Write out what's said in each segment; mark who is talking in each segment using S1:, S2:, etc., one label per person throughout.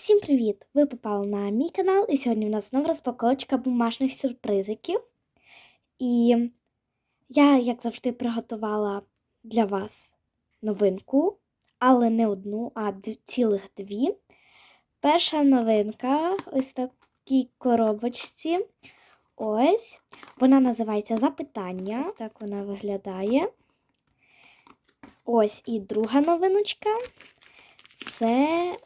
S1: Всім привіт! Ви попали на мій канал, і сьогодні в нас знову розпаковочка бумажних сюрпризиків. І я, як завжди, приготувала для вас новинку, але не одну, а цілих дві. Перша новинка ось такій коробочці. Ось. Вона називається Запитання. Ось так вона виглядає. Ось і друга новиночка. Це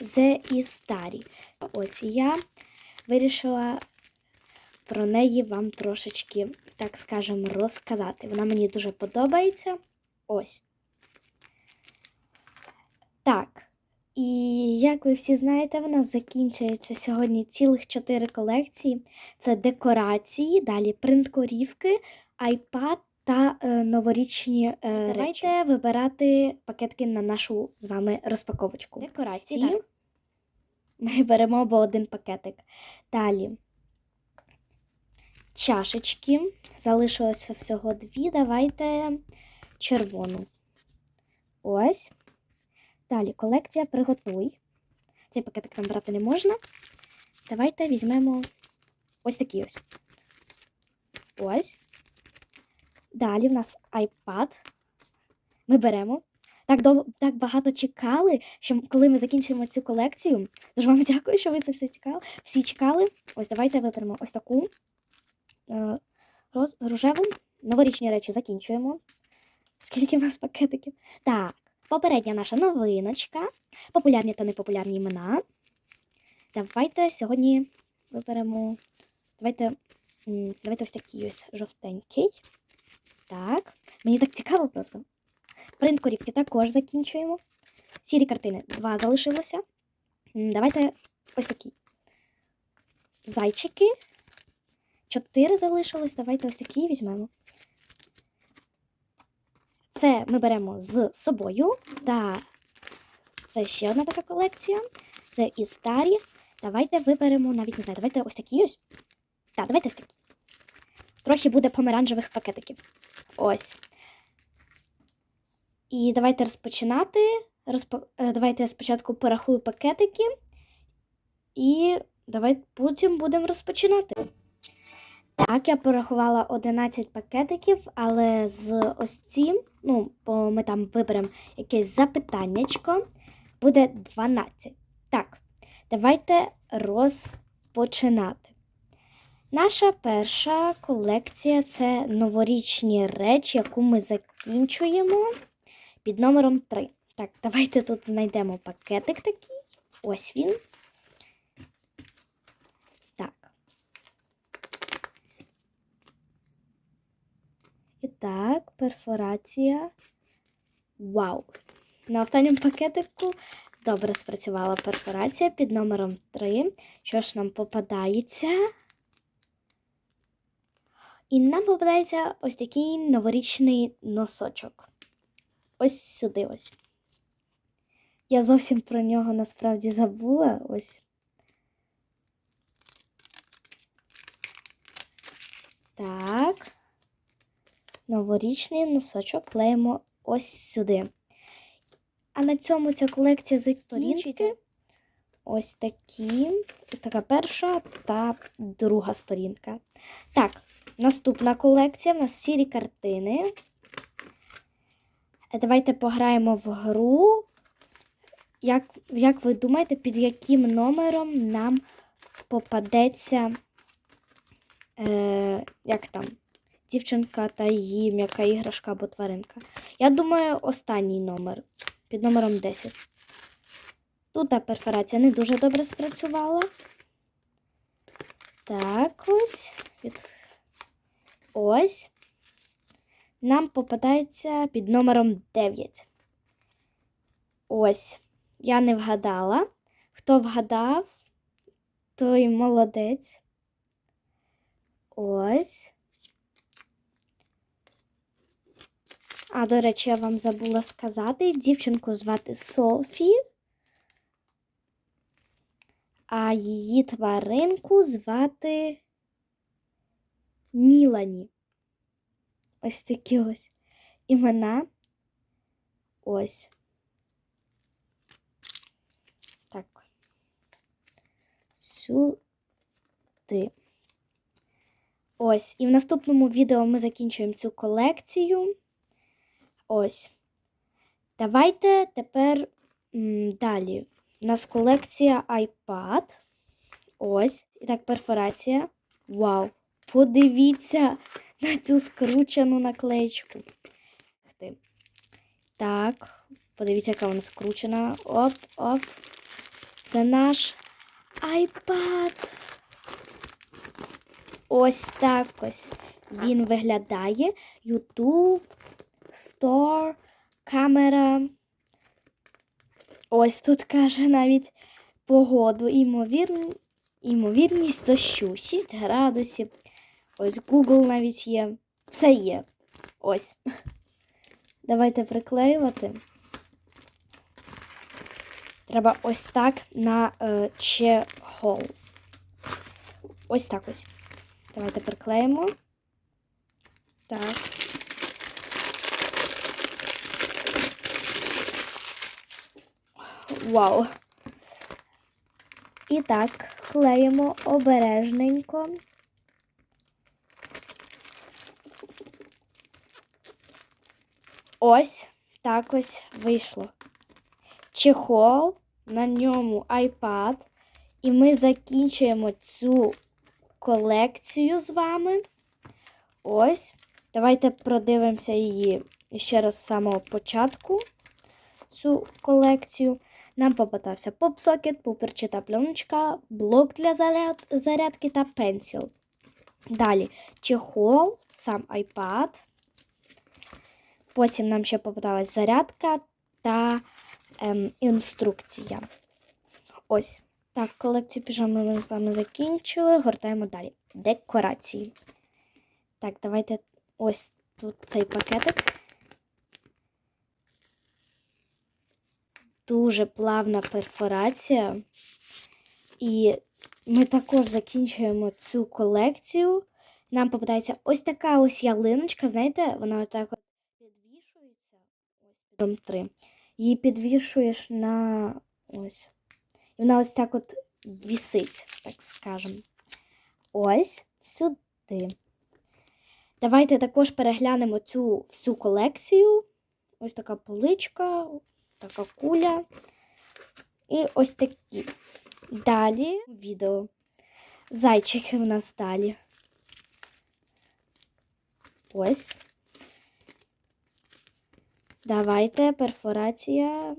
S1: The Істарі. Ось я вирішила про неї вам трошечки, так скажемо, розказати. Вона мені дуже подобається. Ось. Так. І як ви всі знаєте, в нас закінчується сьогодні цілих чотири колекції. Це декорації, далі принткорівки, iPad та е, новорічні е, Давайте вибирати пакетки на нашу з вами розпаковочку. Декорації.
S2: Так.
S1: Ми беремо або один пакетик. Далі чашечки. Залишилося всього дві. Давайте червону. Ось. Далі колекція приготуй. Цей пакетик нам брати не можна. Давайте візьмемо ось такий ось. Ось. Далі в нас iPad. Ми беремо. Так, дов... так багато чекали, що коли ми закінчимо цю колекцію. Дуже вам дякую, що ви це все цікали. Всі чекали. Ось давайте виберемо ось таку е, роз... рожеву. Новорічні речі закінчуємо. Скільки в нас пакетиків? Так, попередня наша новиночка. Популярні та непопулярні імена. Давайте сьогодні виберемо. Давайте, давайте ось такий ось жовтенький. Так. Мені так цікаво просто. Принт корівки також закінчуємо. Сірі картини два залишилося. Давайте ось такі. Зайчики. Чотири залишилось. Давайте ось такі візьмемо. Це ми беремо з собою. Та це ще одна така колекція. Це і старі. Давайте виберемо, навіть не знаю, давайте ось такі ось. Так, давайте ось такі. Трохи буде помаранчевих пакетиків. Ось. І давайте розпочинати. Розпо... е, Давайте я спочатку порахую пакетики. І давайте потім будемо розпочинати. Так, я порахувала 11 пакетиків, але з ось цим, ну, бо ми там виберемо якесь запитаннячко, буде 12. Так, давайте розпочинати. Наша перша колекція це новорічні речі, яку ми закінчуємо під номером 3. Так, давайте тут знайдемо пакетик такий. Ось він. Так. І так, перфорація. Вау! На останньому пакетику добре спрацювала перфорація під номером 3. Що ж нам попадається? І нам попадається ось такий новорічний носочок. Ось сюди ось. Я зовсім про нього насправді забула. Ось. Так. Новорічний носочок клеїмо ось сюди. А на цьому ця колекція закінчується. Ось такі. Ось така перша та друга сторінка. Так, наступна колекція. У нас сірі картини. Е, Давайте пограємо в гру. Як, як ви думаєте, під яким номером нам попадеться е, як там, дівчинка та її м'яка іграшка або тваринка? Я думаю, останній номер під номером 10. Тут та перфорація не дуже добре спрацювала. Так, ось. Ось нам попадається під номером 9. Ось, я не вгадала. Хто вгадав, той молодець. Ось. А, до речі, я вам забула сказати. Дівчинку звати Софі, а її тваринку звати Нілані ось такі ось імена. Ось. Так. Сюди. Ось. І в наступному відео ми закінчуємо цю колекцію. Ось. Давайте тепер м, далі. У нас колекція iPad. Ось. І так, перфорація. Вау! Подивіться на цю скручену ти. Так, подивіться, яка вона скручена. Оп, оп. Це наш iPad. Ось так ось він виглядає. YouTube, Store, камера. Ось тут каже навіть погоду. Імовірн... Імовірність дощу. 6 градусів. Ось Google навіть є. Все є. Ось. Давайте приклеювати. Треба ось так на е, чехол. Ось так ось. Давайте приклеїмо. Так. Вау. І так, клеїмо обережненько. Ось так ось вийшло. Чехол, на ньому iPad. І ми закінчуємо цю колекцію з вами. Ось. Давайте продивимося її ще раз з самого початку. Цю колекцію. Нам попадався поп-сокет, пуперчата пленочка, блок для заряд... зарядки та пенсіл. Далі чехол, сам iPad. Потім нам ще попадалась зарядка та ем, інструкція. Ось. Так, колекцію піжами ми з вами закінчили. Гортаємо далі. Декорації. Так, давайте ось тут цей пакетик. Дуже плавна перфорація. І ми також закінчуємо цю колекцію. Нам попадається ось така ось ялиночка, знаєте, вона ось так. Підом три. Її підвішуєш на ось. І вона ось так от вісить, так скажемо. Ось сюди. Давайте також переглянемо цю всю колекцію. Ось така поличка, така куля. І ось такі. Далі відео. Зайчики в нас далі. Ось. Давайте перфорація.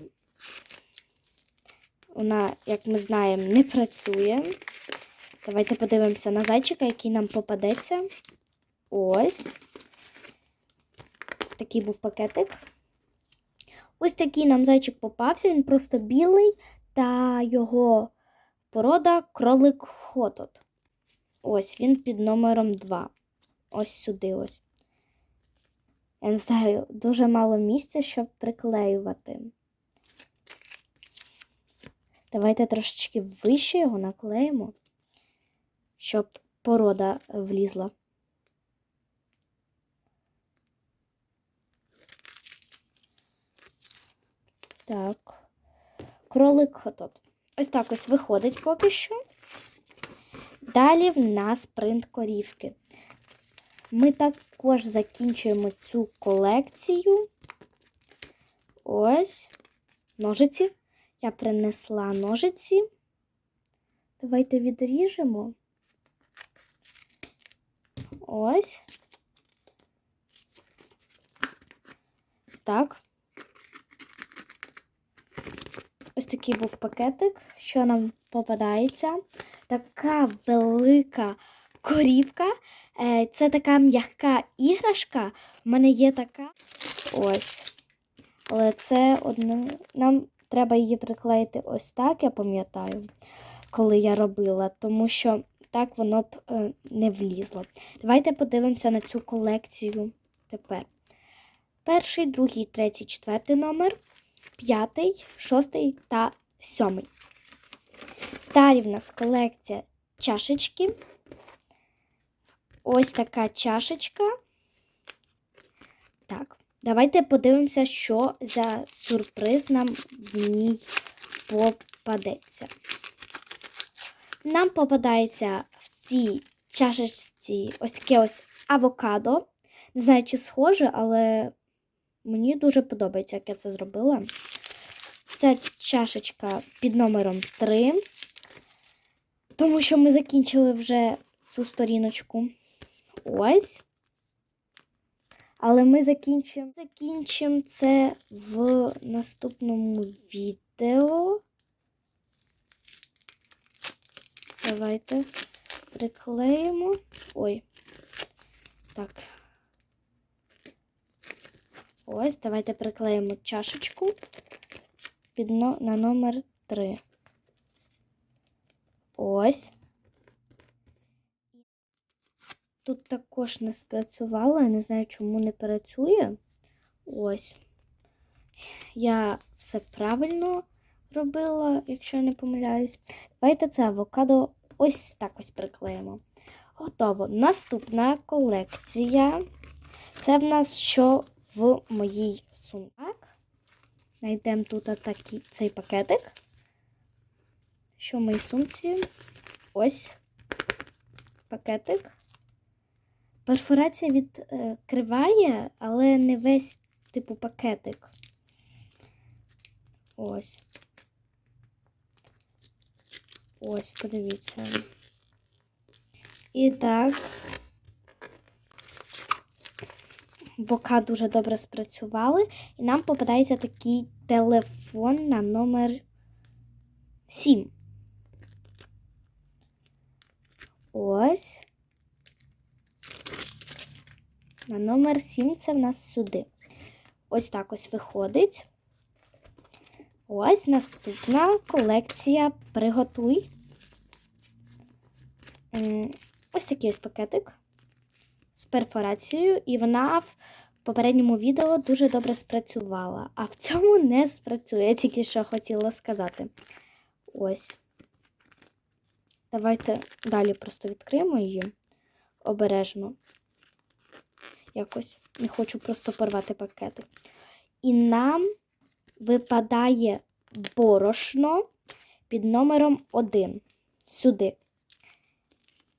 S1: Вона, як ми знаємо, не працює. Давайте подивимося на зайчика, який нам попадеться. Ось. Такий був пакетик. Ось такий нам зайчик попався. Він просто білий, та його порода кролик Хотот. Ось він під номером 2. Ось сюди ось. Я не знаю, дуже мало місця, щоб приклеювати. Давайте трошечки вище його наклеїмо, щоб порода влізла. Так, кролик хотот. Ось так ось виходить поки що. Далі в нас принт корівки. Ми також закінчуємо цю колекцію. Ось ножиці. Я принесла ножиці. Давайте відріжемо. Ось. Так. Ось такий був пакетик, що нам попадається. Така велика корівка. Е, Це така м'яка іграшка. У мене є така. Ось. Але це одне. Нам треба її приклеїти ось так, я пам'ятаю, коли я робила, тому що так воно б е, не влізло. Давайте подивимося на цю колекцію тепер. Перший, другий, третій, четвертий номер, п'ятий, шостий та сьомий. Далі в нас колекція чашечки. Ось така чашечка. Так, давайте подивимося, що за сюрприз нам в ній попадеться. Нам попадається в цій чашечці ось таке ось авокадо. Не знаю, чи схоже, але мені дуже подобається, як я це зробила. Це чашечка під номером 3, тому що ми закінчили вже цю сторіночку. Ось. Але ми закінчимо закінчим це в наступному відео. Давайте приклеїмо. Ой. Так. Ось, давайте приклеїмо чашечку під на номер 3. Ось. Тут також не спрацювало, я не знаю, чому не працює. Ось. Я все правильно робила, якщо я не помиляюсь. Давайте це авокадо ось так ось приклеїмо. Готово. Наступна колекція. Це в нас що в моїй сумці. Так. Знайдемо тут такий, цей пакетик. Що в моїй сумці? Ось пакетик. Перфорація відкриває, але не весь типу пакетик. Ось. Ось, подивіться. І так. Бока дуже добре спрацювали. І нам попадається такий телефон на номер 7. Ось. На номер 7 це в нас сюди. Ось так ось виходить. Ось наступна колекція Приготуй. Ось такий ось пакетик з перфорацією, і вона в попередньому відео дуже добре спрацювала, а в цьому не спрацює, я тільки що хотіла сказати. Ось. Давайте далі просто відкриємо її обережно. Якось не хочу просто порвати пакетик. І нам випадає борошно під номером 1. Сюди.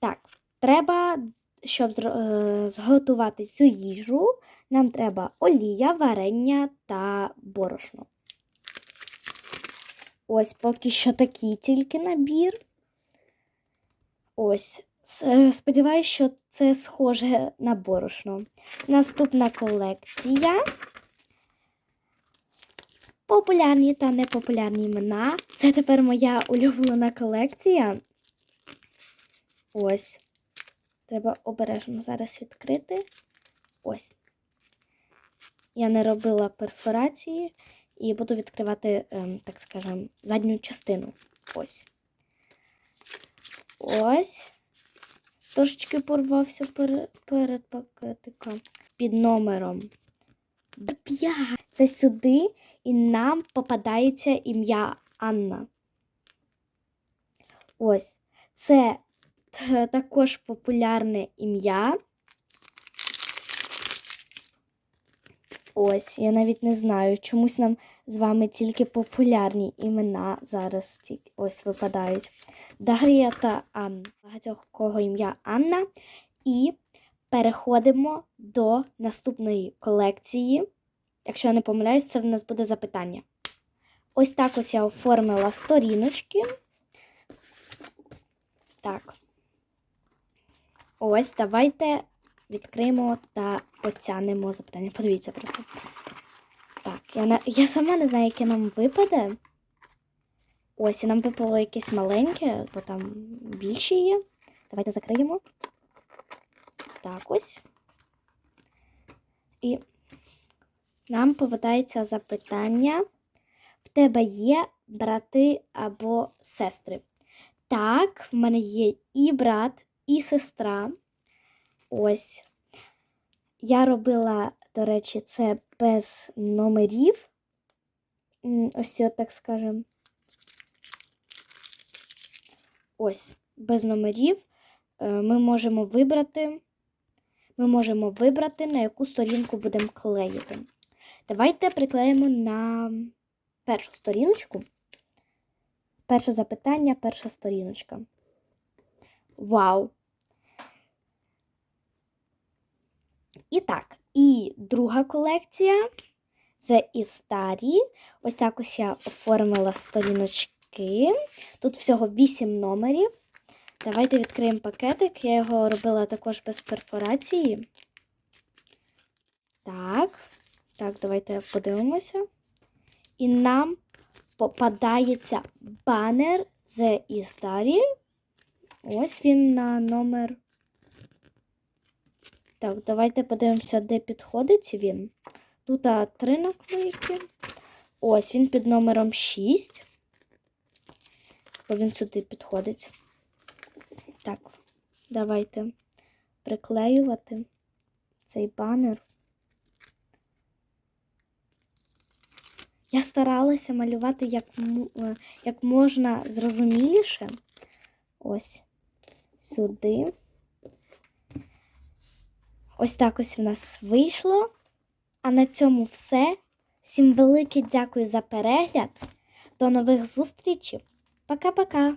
S1: Так, треба, щоб е, зготувати цю їжу, нам треба олія, варення та борошно. Ось поки що такий тільки набір. Ось. Е, Сподіваюсь, що це схоже на борошно. Наступна колекція. Популярні та непопулярні імена. Це тепер моя улюблена колекція. Ось. Треба обережно зараз відкрити. Ось. Я не робила перфорації і буду відкривати, ем, так скажем, задню частину. Ось. Ось. Трошечки порвався перед, перед пакетиком. Під номером 5. Це сюди, і нам попадається ім'я Анна. Ось. Це також популярне ім'я. Ось, я навіть не знаю, чомусь нам з вами тільки популярні імена зараз ось випадають. Дар'я та Анна. Багатьох кого ім'я Анна. І переходимо до наступної колекції. Якщо я не помиляюсь, це в нас буде запитання. Ось так ось я оформила сторіночки. Так. Ось, давайте відкриємо та потягнемо запитання. Подивіться просто. Так, я, я сама не знаю, яке нам випаде. Ось, і нам випало якесь маленьке, бо там більші є. Давайте закриємо. Так ось. І нам попадається запитання. В тебе є брати або сестри? Так, в мене є і брат, і сестра. Ось. Я робила, до речі, це без номерів. Ось це, так скажемо. Ось, без номерів. Е, Ми можемо вибрати. Ми можемо вибрати, на яку сторінку будемо клеїти. Давайте приклеїмо на першу сторіночку. Перше запитання, перша сторіночка. Вау! І так, і друга колекція це і старі. Ось так ось я оформила сторіночки. Тут всього 8 номерів. Давайте відкриємо пакетик. Я його робила також без перфорації. Так, так, давайте подивимося. І нам попадається банер з Істарі. Ось він на номер. Так, давайте подивимося, де підходить він. Тут три наклейки. Ось він під номером 6. Бо він сюди підходить. Так, давайте приклеювати цей банер. Я старалася малювати як, е, як можна зрозуміліше. Ось сюди. Ось так ось в нас вийшло. А на цьому все. Всім велике дякую за перегляд. До нових зустрічей. Пока-пока.